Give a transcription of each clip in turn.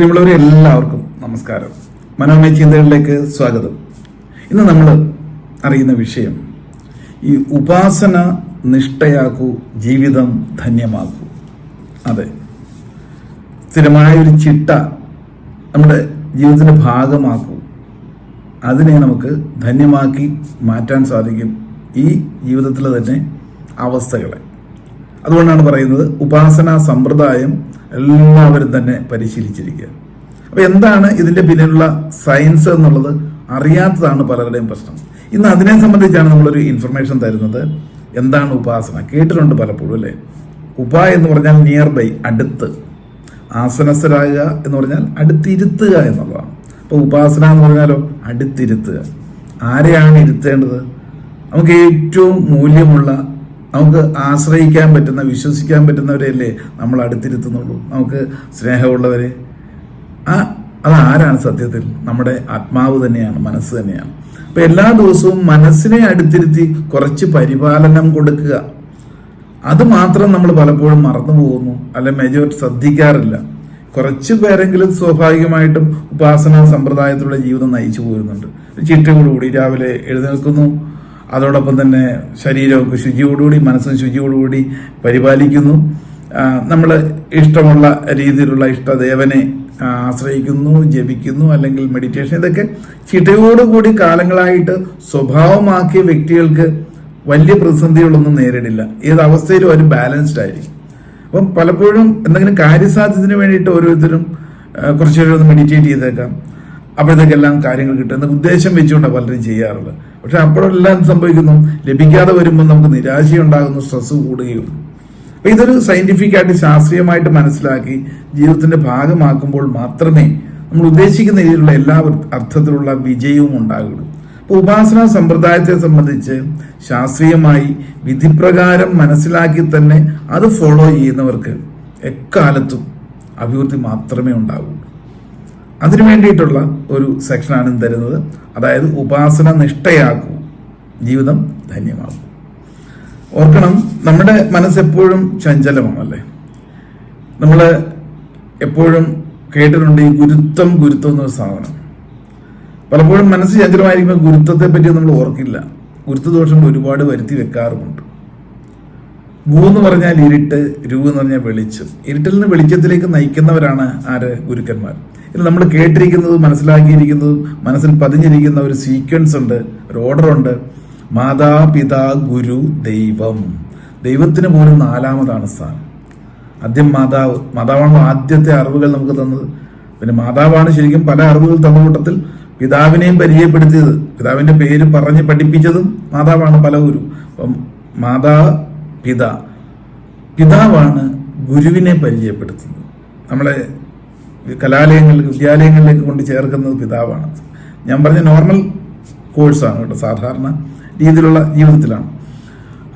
പ്രിയമുള്ളവരെ എല്ലാവർക്കും നമസ്കാരം. മനോമയ ചിന്തകളിലേക്ക് സ്വാഗതം. ഇന്ന് നമ്മൾ അറിയുന്ന വിഷയം ഈ ഉപാസന നിഷ്ഠയാക്കൂ ജീവിതം ധന്യമാക്കൂ. അതെ. സ്ഥിരമായ ഒരു ചിട്ട നമ്മുടെ ജീവിതത്തിന്റെ ഭാഗമാക്കൂ. അതിനെ നമുക്ക് ധന്യമാക്കി മാറ്റാൻ സാധിക്കും ഈ ജീവിതത്തിലെ തന്നെ അവസ്ഥകളെ. അതുകൊണ്ടാണ് പറയുന്നത് ഉപാസനാ സമ്പ്രദായം എല്ലാവരും തന്നെ പരിശീലിച്ചിരിക്കുക. അപ്പൊ എന്താണ് ഇതിന്റെ പിന്നിലുള്ള സയൻസ് എന്നുള്ളത്? അറിയാത്തതാണ് പലരുടെയും പ്രശ്നം. ഇന്ന് അതിനെ സംബന്ധിച്ചാണ് നമ്മളൊരു ഇൻഫർമേഷൻ തരുന്നത്. എന്താണ് ഉപാസന? കേട്ടിട്ടുണ്ട് പലപ്പോഴും അല്ലേ? ഉപ എന്ന് പറഞ്ഞാൽ നിയർ ബൈ അടുത്ത്. ആസനസ്ഥരാകുക എന്ന് പറഞ്ഞാൽ അടുത്തിരുത്തുക എന്നുള്ളതാണ്. അപ്പൊ ഉപാസന എന്ന് പറഞ്ഞാലോ അടുത്തിരുത്തുക. ആരെയാണ് ഇരുത്തേണ്ടത്? നമുക്ക് ഏറ്റവും മൂല്യമുള്ള നമുക്ക് ആശ്രയിക്കാൻ പറ്റുന്ന വിശ്വസിക്കാൻ പറ്റുന്നവരെയല്ലേ നമ്മൾ അടുത്തിരുത്തുന്നുള്ളൂ. നമുക്ക് സ്നേഹമുള്ളവരെ ആ അതാരാണ് സത്യത്തിൽ? നമ്മുടെ ആത്മാവ് തന്നെയാണ് മനസ്സ് തന്നെയാണ്. അപ്പം എല്ലാ ദിവസവും മനസ്സിനെ അടുത്തിരുത്തി കുറച്ച് പരിപാലനം കൊടുക്കുക. അത് മാത്രം നമ്മൾ പലപ്പോഴും മറന്നു പോകുന്നു അല്ലെ മെജോറിറ്റി ശ്രദ്ധിക്കാറില്ല. കുറച്ച് പേരെങ്കിലും സ്വാഭാവികമായിട്ടും ഉപാസന സമ്പ്രദായത്തിലുള്ള ജീവിതം നയിച്ചു പോരുന്നുണ്ട് ചിട്ടയോടുകൂടി രാവിലെ എഴുന്നേൽക്കുന്നു. അതോടൊപ്പം തന്നെ ശരീരമൊക്കെ ശുചിയോടുകൂടി മനസ്സും ശുചിയോടുകൂടി പരിപാലിക്കുന്നു. നമ്മൾ ഇഷ്ടമുള്ള രീതിയിലുള്ള ഇഷ്ടദേവനെ ആശ്രയിക്കുന്നു ജപിക്കുന്നു അല്ലെങ്കിൽ മെഡിറ്റേഷൻ ഇതൊക്കെ ചിട്ടയോടുകൂടി കാലങ്ങളായിട്ട് സ്വഭാവമാക്കിയ വ്യക്തികൾക്ക് വലിയ പ്രതിസന്ധികളൊന്നും നേരിടില്ല. ഏത് അവസ്ഥയിലും അവർ ബാലൻസ്ഡ് ആയിരിക്കും. അപ്പം പലപ്പോഴും എന്തെങ്കിലും കാര്യസാധ്യത്തിന് വേണ്ടിയിട്ട് ഓരോരുത്തരും കുറച്ചു നേരം ഒന്ന് മെഡിറ്റേറ്റ് ചെയ്തേക്കാം. അപ്പോഴത്തേക്കെല്ലാം കാര്യങ്ങൾ കിട്ടും. എന്ന ഉദ്ദേശം വെച്ചുകൊണ്ടാണ് പലരും ചെയ്യാറുള്ളത്. പക്ഷെ അപ്പോഴെല്ലാം സംഭവിക്കുന്നു. ലഭിക്കാതെ വരുമ്പോൾ നമുക്ക് നിരാശയുണ്ടാകുന്നു സ്ട്രെസ് കൂടുകയും. അപ്പൊ ഇതൊരു സയന്റിഫിക് ആയിട്ട് ശാസ്ത്രീയമായിട്ട് മനസ്സിലാക്കി ജീവിതത്തിന്റെ ഭാഗമാക്കുമ്പോൾ മാത്രമേ നമ്മൾ ഉദ്ദേശിക്കുന്ന രീതിയിലുള്ള എല്ലാ അർത്ഥത്തിലുള്ള വിജയവും ഉണ്ടാകുള്ളൂ. അപ്പൊ ഉപാസന സമ്പ്രദായത്തെ സംബന്ധിച്ച് ശാസ്ത്രീയമായി വിധിപ്രകാരം മനസ്സിലാക്കി തന്നെ അത് ഫോളോ ചെയ്യുന്നവർക്ക് എക്കാലത്തും അഭിവൃദ്ധി മാത്രമേ ഉണ്ടാകൂ അതിനു വേണ്ടിയിട്ടുള്ള ഒരു സെക്ഷനാണ് തരുന്നത്. അതായത് ഉപാസന നിഷ്ഠയാക്കൂ ജീവിതം ധന്യമാകും ഓർക്കണം നമ്മുടെ മനസ്സെപ്പോഴും ചഞ്ചലമാണല്ലേ? നമ്മൾ എപ്പോഴും കേട്ടിട്ടുണ്ട് ഈ ഗുരുത്വം ഗുരുത്വം എന്നൊരു സാധനം. പലപ്പോഴും മനസ്സ് ചഞ്ചലമായിരിക്കുമ്പോൾ ഗുരുത്വത്തെ പറ്റി നമ്മൾ ഓർക്കില്ല. ഗുരുത്വദോഷങ്ങൾ ഒരുപാട് വരുത്തി വെക്കാറുമുണ്ട്. ഗു എന്ന് പറഞ്ഞാൽ ഇരുട്ട് രു എന്ന് പറഞ്ഞാൽ വെളിച്ചം. ഇരുട്ടിൽ നിന്ന് വെളിച്ചത്തിലേക്ക് നയിക്കുന്നവരാണ് ആര്? ഗുരുക്കന്മാർ. ഇത് നമ്മൾ കേട്ടിരിക്കുന്നതും മനസ്സിലാക്കിയിരിക്കുന്നതും മനസ്സിൽ പതിഞ്ഞിരിക്കുന്ന ഒരു സീക്വൻസ് ഉണ്ട് ഒരു ഓർഡർ ഉണ്ട്. മാതാപിതാ ഗുരു ദൈവം. ദൈവത്തിന് പോലും നാലാമതാണ് സ്ഥാനം. ആദ്യം മാതാവ് മാതാവാണ് ആദ്യത്തെ അറിവുകൾ നമുക്ക് തന്നത്. പിന്നെ മാതാവാണ് ശരിക്കും പല അറിവുകൾ തന്ന കൂട്ടത്തിൽ പിതാവിനെയും പരിചയപ്പെടുത്തിയത്. പിതാവിന്റെ പേര് പറഞ്ഞ് പഠിപ്പിച്ചതും മാതാവാണ് പല ഗുരു. അപ്പം മാതാ പിതാ പിതാവാണ് ഗുരുവിനെ പരിചയപ്പെടുത്തുന്നത്. നമ്മളെ കലാലയങ്ങളിൽ വിദ്യാലയങ്ങളിലേക്ക് കൊണ്ട് ചേർക്കുന്നത് പിതാവാണ്. ഞാൻ പറഞ്ഞ നോർമൽ കോഴ്സാണ് കേട്ടോ സാധാരണ രീതിയിലുള്ള ജീവിതത്തിലാണ്.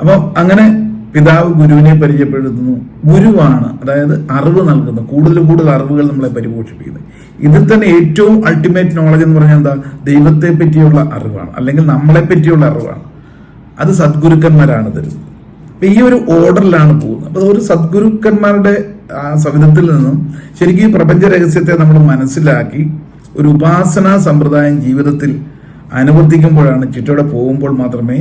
അപ്പം അങ്ങനെ പിതാവ് ഗുരുവിനെ പരിചയപ്പെടുത്തുന്നു. ഗുരുവാണ് അതായത് അറിവ് നൽകുന്നു. കൂടുതൽ കൂടുതൽ അറിവുകൾ നമ്മളെ പരിപോഷിപ്പിക്കുന്നത് ഇതിൽ തന്നെ ഏറ്റവും അൾട്ടിമേറ്റ് നോളജ് എന്ന് പറഞ്ഞാൽ എന്താ? ദൈവത്തെ പറ്റിയുള്ള അറിവാണ്. അല്ലെങ്കിൽ നമ്മളെ പറ്റിയുള്ള അറിവാണ്. അത് സദ്ഗുരുക്കന്മാരാണ് തരുന്നത്. അപ്പൊ ഈ ഒരു ഓർഡറിലാണ് പോകുന്നത്. അപ്പൊ ഒരു സദ്ഗുരുക്കന്മാരുടെ ആ സവിധത്തിൽ നിന്നും ശരിക്കും ഈ പ്രപഞ്ച രഹസ്യത്തെ നമ്മൾ മനസ്സിലാക്കി ഒരു ഉപാസനാ സമ്പ്രദായം ജീവിതത്തിൽ അനുവർത്തിക്കുമ്പോഴാണ് ചുറ്റോടെ പോകുമ്പോൾ മാത്രമേ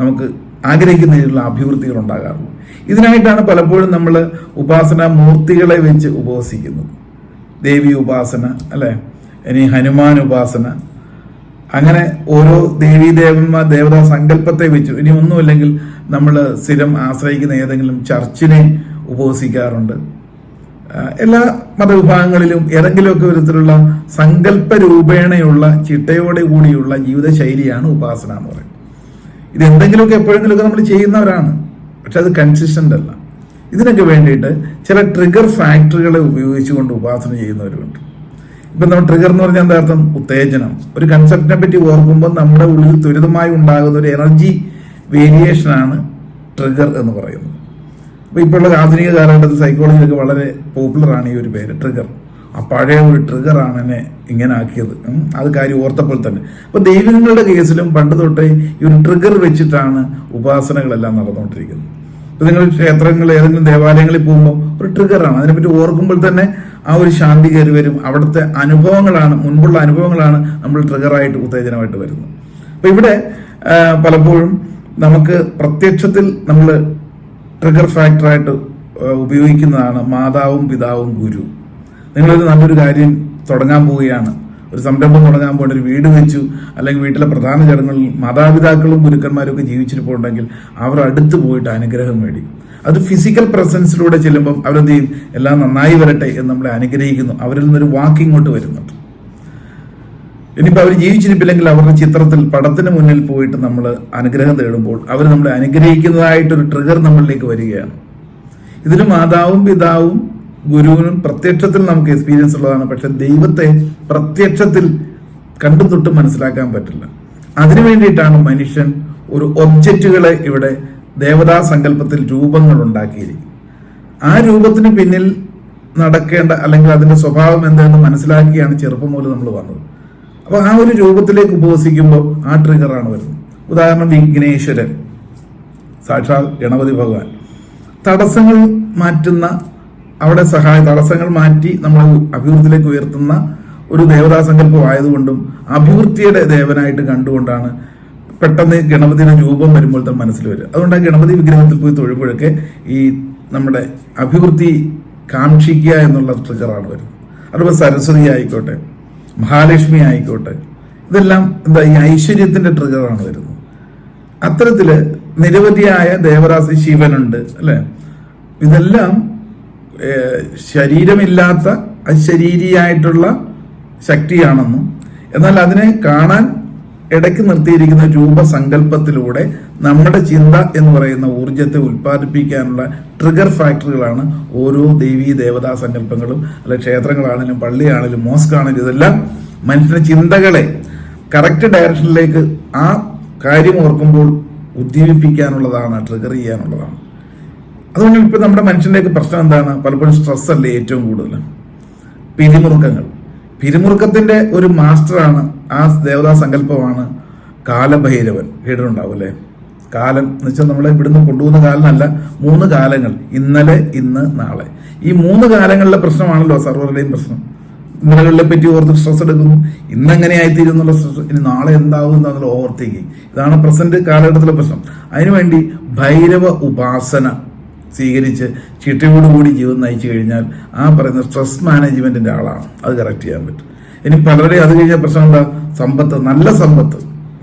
നമുക്ക് ആഗ്രഹിക്കുന്ന രീതിയിലുള്ള അഭിവൃദ്ധികൾ ഉണ്ടാകാറുള്ളൂ. ഇതിനായിട്ടാണ് പലപ്പോഴും നമ്മൾ ഉപാസന മൂർത്തികളെ വെച്ച് ഉപവസിക്കുന്നത്. ദേവി ഉപാസന അല്ലെ? ഇനി ഹനുമാൻ ഉപാസന. അങ്ങനെ ഓരോ ദേവീ ദേവന്മാർ ദേവതാ സങ്കല്പത്തെ വെച്ചു. ഇനി ഒന്നുമില്ലെങ്കിൽ നമ്മൾ സ്ഥിരം ആശ്രയിക്കുന്ന ഏതെങ്കിലും ചർച്ചിനെ ഉപവസിക്കാറുണ്ട്. എല്ലാ മതവിഭാഗങ്ങളിലും ഏതെങ്കിലുമൊക്കെ വിധത്തിലുള്ള സങ്കല്പ രൂപേണയുള്ള ചിട്ടയോടെ കൂടിയുള്ള ജീവിതശൈലിയാണ് ഉപാസന എന്ന് പറയുന്നത്. ഇത് എന്തെങ്കിലുമൊക്കെ എപ്പോഴെങ്കിലുമൊക്കെ നമ്മൾ ചെയ്യുന്നവരാണ്. പക്ഷെ അത് കൺസിസ്റ്റന്റ് അല്ല. ഇതിനൊക്കെ വേണ്ടിയിട്ട് ചില ട്രിഗർ ഫാക്ടറികളെ ഉപയോഗിച്ചുകൊണ്ട് ഉപാസന ചെയ്യുന്നവരുണ്ട് ഇപ്പം നമ്മൾ ട്രിഗർ എന്ന് പറഞ്ഞാൽ എന്താർത്ഥം ഉത്തേജനം. ഒരു കൺസെപ്റ്റിനെ പറ്റി ഓർക്കുമ്പോൾ നമ്മുടെ ഉള്ളിൽ ത്വരിതമായി ഉണ്ടാകുന്ന ഒരു എനർജി വേരിയേഷനാണ് ട്രിഗർ എന്ന് പറയുന്നത്. അപ്പോൾ ഇപ്പോഴുള്ള ആധുനിക കാലഘട്ടത്തിൽ സൈക്കോളജിയിലൊക്കെ വളരെ പോപ്പുലറാണ് ഈ ഒരു പേര് ട്രിഗർ ആ പഴയ ഒരു ട്രിഗറാണ് എന്നെ ഇങ്ങനെ ആക്കിയത്. അത് കാര്യം ഓർത്തപ്പോൾ തന്നെ. അപ്പോൾ ദൈവങ്ങളുടെ കേസിലും പണ്ട് തൊട്ടേ ഈ ഒരു ട്രിഗർ വെച്ചിട്ടാണ് ഉപാസനകളെല്ലാം നടന്നുകൊണ്ടിരിക്കുന്നത്. ഇപ്പം നിങ്ങൾ ക്ഷേത്രങ്ങളിൽ ഏതെങ്കിലും ദേവാലയങ്ങളിൽ പോകുമ്പോൾ ഒരു ട്രിഗറാണ് അതിനെപ്പറ്റി ഓർക്കുമ്പോൾ തന്നെ ആ ഒരു ശാന്തി കയറി വരും. അവിടുത്തെ അനുഭവങ്ങളാണ് മുൻപുള്ള അനുഭവങ്ങളാണ് നമ്മൾ ട്രിഗറായിട്ട് ഉത്തേജനമായിട്ട് വരുന്നത്. അപ്പോൾ ഇവിടെ പലപ്പോഴും നമുക്ക് പ്രത്യക്ഷത്തിൽ നമ്മൾ ട്രിഗർ ഫാക്ടറായിട്ട് ഉപയോഗിക്കുന്നതാണ് മാതാവും പിതാവും ഗുരു. നിങ്ങളൊരു നല്ലൊരു കാര്യം തുടങ്ങാൻ പോവുകയാണ്. ഒരു സംരംഭം തുടങ്ങാൻ പോകേണ്ട ഒരു വീട് വെച്ചു അല്ലെങ്കിൽ വീട്ടിലെ പ്രധാന ചടങ്ങുകളിൽ മാതാപിതാക്കളും ഗുരുക്കന്മാരും ഒക്കെ ജീവിച്ചിരിപ്പുണ്ടെങ്കിൽ അവർ അടുത്ത് പോയിട്ട് അനുഗ്രഹം മേടി അത് ഫിസിക്കൽ പ്രസൻസിലൂടെ ചെല്ലുമ്പം അവരെന്ത് ചെയ്യും? എല്ലാം നന്നായി വരട്ടെ എന്ന് നമ്മളെ അനുഗ്രഹിക്കുന്നു. അവരിൽ നിന്നൊരു വാക്ക് ഇങ്ങോട്ട് വരുന്നുണ്ട്. ഇനിയിപ്പോൾ അവർ ജീവിച്ചിരിപ്പില്ലെങ്കിൽ അവരുടെ ചിത്രത്തിൽ പടത്തിന് മുന്നിൽ പോയിട്ട് നമ്മൾ അനുഗ്രഹം തേടുമ്പോൾ അവർ നമ്മളെ അനുഗ്രഹിക്കുന്നതായിട്ടൊരു ട്രിഗർ നമ്മളിലേക്ക് വരികയാണ്. ഇതിൽ മാതാവും പിതാവും ഗുരുവിനും പ്രത്യക്ഷത്തിൽ നമുക്ക് എക്സ്പീരിയൻസ് ഉള്ളതാണ്. പക്ഷെ ദൈവത്തെ പ്രത്യക്ഷത്തിൽ കണ്ടു തൊട്ട് മനസ്സിലാക്കാൻ പറ്റില്ല. അതിനു വേണ്ടിയിട്ടാണ് മനുഷ്യൻ ഒരു ഒബ്ജക്റ്റുകളെ ഇവിടെ ദേവതാ സങ്കല്പത്തിൽ രൂപങ്ങൾ ഉണ്ടാക്കിയിരിക്കും ആ രൂപത്തിന് പിന്നിൽ നടക്കേണ്ട അല്ലെങ്കിൽ അതിന്റെ സ്വഭാവം എന്താണെന്ന് മനസ്സിലാക്കിയാണ് ചെറുപ്പം മുതൽ നമ്മൾ വന്നത്. അപ്പൊ ആ ഒരു രൂപത്തിലേക്ക് ഉപവസിക്കുമ്പോൾ ആ ട്രിഗറാണ് വരുന്നത്. ഉദാഹരണം വിഘ്നേശ്വരൻ സാക്ഷാൽ ഗണപതി ഭഗവാൻ. തടസ്സങ്ങൾ മാറ്റുന്ന അവിടെ സഹായ തടസ്സങ്ങൾ മാറ്റി നമ്മളെ അഭിവൃദ്ധിയിലേക്ക് ഉയർത്തുന്ന ഒരു ദേവതാ സങ്കല്പം ആയതുകൊണ്ടും അഭിവൃദ്ധിയുടെ ദേവനായിട്ട് കണ്ടുകൊണ്ടാണ് പെട്ടെന്ന് ഗണപതിയുടെ രൂപം വരുമ്പോൾ തന്നെ മനസ്സിൽ വരിക. അതുകൊണ്ട് ആ ഗണപതി വിഗ്രഹത്തിൽ പോയി തൊഴുമ്പോഴൊക്കെ ഈ നമ്മുടെ അഭിവൃദ്ധി കാക്ഷിക്കുക എന്നുള്ള ട്രിഗറാണ് വരുന്നത്. അതുപോലെ സരസ്വതി ആയിക്കോട്ടെ. മഹാലക്ഷ്മി ആയിക്കോട്ടെ. ഇതെല്ലാം എന്താ ഈ ഐശ്വര്യത്തിന്റെ ട്രിഗറാണ് വരുന്നത്. അത്തരത്തിൽ നിരവധിയായ ദേവരാശി ശിവനുണ്ട് അല്ലെ? ഇതെല്ലാം ശരീരമില്ലാത്ത അശരീരിയായിട്ടുള്ള ശക്തിയാണെന്നും എന്നാൽ അതിനെ കാണാൻ ഇടയ്ക്ക് നിർത്തിയിരിക്കുന്ന രൂപസങ്കല്പത്തിലൂടെ നമ്മുടെ ചിന്ത എന്ന് പറയുന്ന ഊർജത്തെ ഉൽപ്പാദിപ്പിക്കാനുള്ള ട്രിഗർ ഫാക്ടറികളാണ് ഓരോ ദേവീ ദേവതാ സങ്കല്പങ്ങളും അല്ലെ ക്ഷേത്രങ്ങളാണെങ്കിലും പള്ളിയാണെങ്കിലും മോസ്ക് ആണെങ്കിലും ഇതെല്ലാം മനുഷ്യന്റെ ചിന്തകളെ കറക്റ്റ് ഡയറക്ഷനിലേക്ക് ആ കാര്യം ഓർക്കുമ്പോൾ ഉദ്ദീപിപ്പിക്കാനുള്ളതാണ് ട്രിഗർ ചെയ്യാനുള്ളതാണ്. അതുകൊണ്ട് ഇപ്പൊ നമ്മുടെ മനുഷ്യന്റെയൊക്കെ പ്രശ്നം എന്താണ്? പലപ്പോഴും സ്ട്രെസ് അല്ലേ ഏറ്റവും കൂടുതൽ? പിരിമുറുക്കങ്ങൾ. പിരിമുറുക്കത്തിന്റെ ഒരു മാസ്റ്ററാണ് ആ ദേവതാ സങ്കല്പമാണ് കാലഭൈരവൻ. കേട്ടിട്ടുണ്ടാവും അല്ലേ? കാലം എന്ന് വെച്ചാൽ നമ്മളെ ഇവിടുന്ന് കൊണ്ടുപോകുന്ന കാലമല്ല മൂന്ന് കാലങ്ങൾ ഇന്നലെ ഇന്ന് നാളെ. ഈ മൂന്ന് കാലങ്ങളിലെ പ്രശ്നമാണല്ലോ സർവരുടെയും പ്രശ്നം. ഇന്നലകളിലെ പറ്റി ഓർത്ത് സ്ട്രെസ് എടുക്കുന്നു ഇന്നെങ്ങനെ എങ്ങനെയായിത്തീരും എന്നുള്ള സ്ട്രെസ് ഇനി നാളെ എന്താകും എന്നുള്ള ഓവർ തിങ്കിങ് ഇതാണ് പ്രസന്റ് കാലഘട്ടത്തിലെ പ്രശ്നം. അതിനുവേണ്ടി ഭൈരവ ഉപാസന സ്വീകരിച്ച് ചിട്ടയോടുകൂടി ജീവിതം നയിച്ചു കഴിഞ്ഞാൽ ആ പറയുന്ന സ്ട്രെസ് മാനേജ്മെന്റിന്റെ ആളാണ്. അത് കറക്റ്റ് ചെയ്യാൻ പറ്റും. ഇനി പലരുടെയും അത് കഴിഞ്ഞ പ്രശ്നം എന്താ സമ്പത്ത് നല്ല സമ്പത്ത്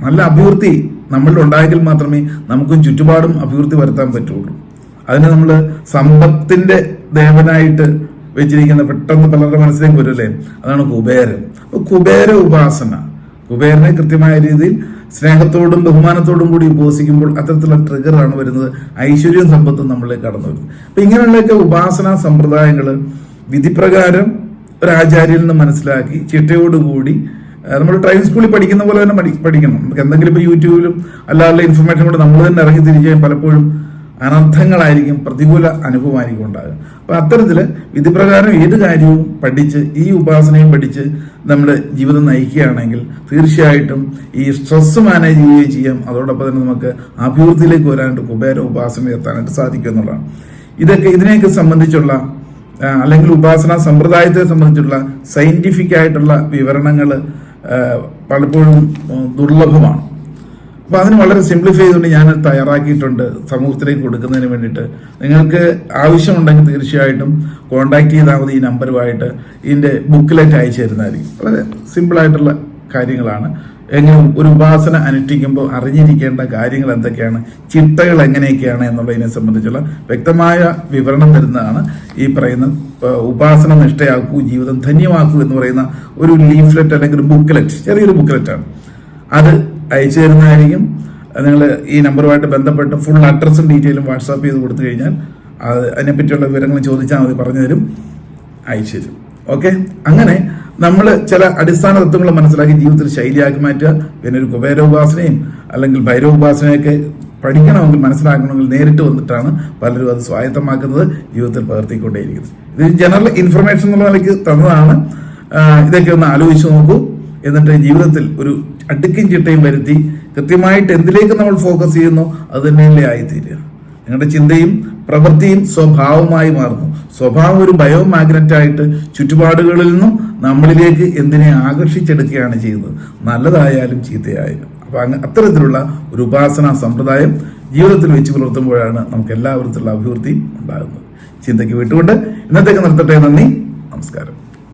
നല്ല അഭിവൃദ്ധി നമ്മളിൽ ഉണ്ടായെങ്കിൽ മാത്രമേ നമുക്കും ചുറ്റുപാടും അഭിവൃദ്ധി വരുത്താൻ പറ്റുള്ളൂ. അതിന് നമ്മൾ സമ്പത്തിന്റെ ദേവനായിട്ട് വെച്ചിരിക്കുന്ന പെട്ടെന്ന് പലരുടെ മനസ്സിലേക്ക് വരില്ലേ? അതാണ് കുബേരൻ. കുബേര ഉപാസന. കുബേരനെ കൃത്യമായ രീതിയിൽ സ്നേഹത്തോടും ബഹുമാനത്തോടും കൂടി ഉപവസിക്കുമ്പോൾ അത്തരത്തിലുള്ള ട്രിഗറാണ് വരുന്നത്. ഐശ്വര്യവും സമ്പത്തും നമ്മളിലേക്ക് കടന്നു വരുന്നത്. അപ്പൊ ഇങ്ങനെയുള്ളൊക്കെ ഉപാസനാ സമ്പ്രദായങ്ങൾ വിധിപ്രകാരം ഒരു നിന്ന് മനസ്സിലാക്കി ചിട്ടയോടുകൂടി നമ്മൾ ഡ്രൈവിംഗ് സ്കൂളിൽ പഠിക്കുന്ന പോലെ തന്നെ പഠിക്കണം. നമുക്ക് എന്തെങ്കിലും ഇപ്പോൾ യൂട്യൂബിലും അല്ലാതെ ഇൻഫർമേഷൻ കൊണ്ട് നമ്മൾ തന്നെ ഇറങ്ങി തിരിച്ച് പലപ്പോഴും അനർത്ഥങ്ങളായിരിക്കും പ്രതികൂല അനുഭവമായിരിക്കും ഉണ്ടാകുക അപ്പൊ അത്തരത്തിൽ വിധിപ്രകാരം ഏത് കാര്യവും പഠിച്ച് ഈ ഉപാസനയും പഠിച്ച് നമ്മുടെ ജീവിതം നയിക്കുകയാണെങ്കിൽ തീർച്ചയായിട്ടും ഈ സ്ട്രെസ് മാനേജ് ചെയ്യുകയും ചെയ്യാം. അതോടൊപ്പം തന്നെ നമുക്ക് അഭിവൃദ്ധിയിലേക്ക് വരാനായിട്ട് കുബേര ഉപാസന എത്താനായിട്ട് സാധിക്കും എന്നുള്ളതാണ്. ഇതൊക്കെ ഇതിനെയൊക്കെ സംബന്ധിച്ചുള്ള അല്ലെങ്കിൽ ഉപാസന സമ്പ്രദായത്തെ സംബന്ധിച്ചുള്ള സയന്റിഫിക് ആയിട്ടുള്ള വിവരണങ്ങൾ പലപ്പോഴും ദുർലഭമാണ്. അപ്പൊ അതിന് വളരെ സിംപ്ലിഫൈ ചെയ്തുകൊണ്ട് ഞാൻ തയ്യാറാക്കിയിട്ടുണ്ട് സമൂഹത്തിലേക്ക് കൊടുക്കുന്നതിന് വേണ്ടിയിട്ട്. നിങ്ങൾക്ക് ആവശ്യമുണ്ടെങ്കിൽ തീർച്ചയായിട്ടും കോൺടാക്ട് ചെയ്താൽ മതി ഈ നമ്പറുമായിട്ട് ഇതിന്റെ ബുക്കിലേക്ക് അയച്ചു തരുന്നതായിരിക്കും. വളരെ സിമ്പിളായിട്ടുള്ള കാര്യങ്ങളാണ്. എങ്ങനെ ഒരു ഉപാസന അനുഷ്ഠിക്കുമ്പോൾ അറിഞ്ഞിരിക്കേണ്ട കാര്യങ്ങൾ എന്തൊക്കെയാണ്? ചിട്ടകൾ എങ്ങനെയൊക്കെയാണ് എന്നുള്ളതിനെ സംബന്ധിച്ചുള്ള വ്യക്തമായ വിവരണം തരുന്നതാണ് ഈ പറയുന്ന ഉപാസന നിഷ്ഠയാക്കൂ ജീവിതം ധന്യമാക്കൂ എന്ന് പറയുന്ന ഒരു ലീഫ്ലെറ്റ് അല്ലെങ്കിൽ ഒരു ബുക്ക്ലെറ്റ് ചെറിയൊരു ബുക്ക്ലെറ്റാണ് അത് അയച്ചു തരുന്നതായിരിക്കും. നിങ്ങൾ ഈ നമ്പറുമായിട്ട് ബന്ധപ്പെട്ട് ഫുൾ അഡ്രസ്സും ഡീറ്റെയിലും വാട്സാപ്പ് ചെയ്ത് കൊടുത്തു കഴിഞ്ഞാൽ അത് അതിനെപ്പറ്റിയുള്ള വിവരങ്ങൾ ചോദിച്ചാൽ മതി പറഞ്ഞു തരും അയച്ചു തരും. ഓക്കെ അങ്ങനെ നമ്മൾ ചില അടിസ്ഥാന തത്വങ്ങൾ മനസ്സിലാക്കി ജീവിതത്തിൽ ശൈലിയാക്കി മാറ്റുക. പിന്നെ ഒരു കുബേര ഉപാസനയും അല്ലെങ്കിൽ ഭൈരവ ഉപാസനയൊക്കെ പഠിക്കണമെങ്കിൽ മനസ്സിലാക്കണമെങ്കിൽ നേരിട്ട് വന്നിട്ടാണ് പലരും അത് സ്വായത്തമാക്കുന്നത് ജീവിതത്തിൽ പകർത്തിക്കൊണ്ടേയിരിക്കുന്നത് ഇത് ജനറൽ ഇൻഫർമേഷൻ എന്നുള്ള നിലയ്ക്ക് തന്നതാണ്. ഇതൊക്കെ ഒന്ന് ആലോചിച്ച് നോക്കൂ. എന്നിട്ട് ജീവിതത്തിൽ ഒരു അടുക്കും ചിട്ടയും വരുത്തി കൃത്യമായിട്ട് എന്തിലേക്ക് നമ്മൾ ഫോക്കസ് ചെയ്യുന്നു അത് തന്നെയല്ലേ ആയിത്തീരുക. നിങ്ങളുടെ ചിന്തയും പ്രവൃത്തിയും സ്വഭാവമായി മാറുന്നു. സ്വഭാവം ഒരു ബയോ മാഗ്നറ്റ് ആയിട്ട് ചുറ്റുപാടുകളിൽ നിന്നും നമ്മളിലേക്ക് എന്തിനെ ആകർഷിച്ചെടുക്കുകയാണ് ചെയ്യുന്നത്. നല്ലതായാലും ചീത്തയായാലും. അപ്പൊ അങ്ങ് അത്തരത്തിലുള്ള ഒരു ഉപാസനാ സമ്പ്രദായം ജീവിതത്തിൽ വെച്ച് പുലർത്തുമ്പോഴാണ് നമുക്ക് എല്ലാവിധത്തിലുള്ള അഭിവൃദ്ധി ഉണ്ടാകുന്നത്. ചിന്തയ്ക്ക് വിട്ടുകൊണ്ട് ഇന്നത്തേക്ക് നിർത്തട്ടെ. നന്ദി. നമസ്കാരം.